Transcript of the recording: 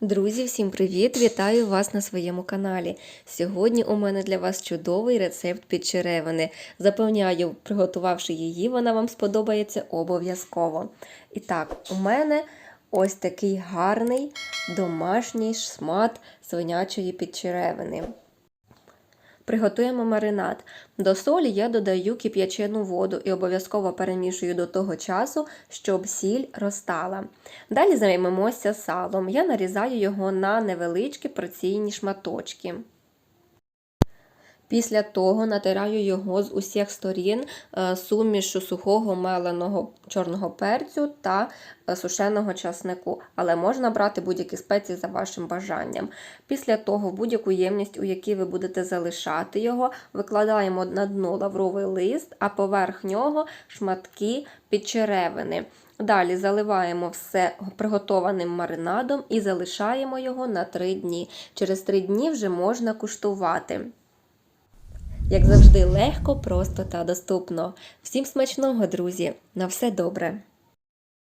Друзі, всім привіт! Вітаю вас на своєму каналі. Сьогодні у мене для вас чудовий рецепт під черевини. Запевняю, приготувавши її, вона вам сподобається обов'язково. І так, у мене ось такий гарний домашній шмат свинячої підчеревини. Приготуємо маринад. До солі я додаю кип'ячену воду і обов'язково перемішую до того часу, щоб сіль розтала. Далі займемося салом. Я нарізаю його на невеличкі порційні шматочки. Після того натираю його з усіх сторін е, сумішу сухого меленого чорного перцю та е, сушеного часнику, але можна брати будь-які спеції за вашим бажанням. Після того в будь-яку ємність, у якій ви будете залишати його, викладаємо на дно лавровий лист, а поверх нього шматки підчеревини. Далі заливаємо все приготованим маринадом і залишаємо його на 3 дні. Через 3 дні вже можна куштувати. Як завжди, легко, просто та доступно. Всім смачного, друзі! На все добре!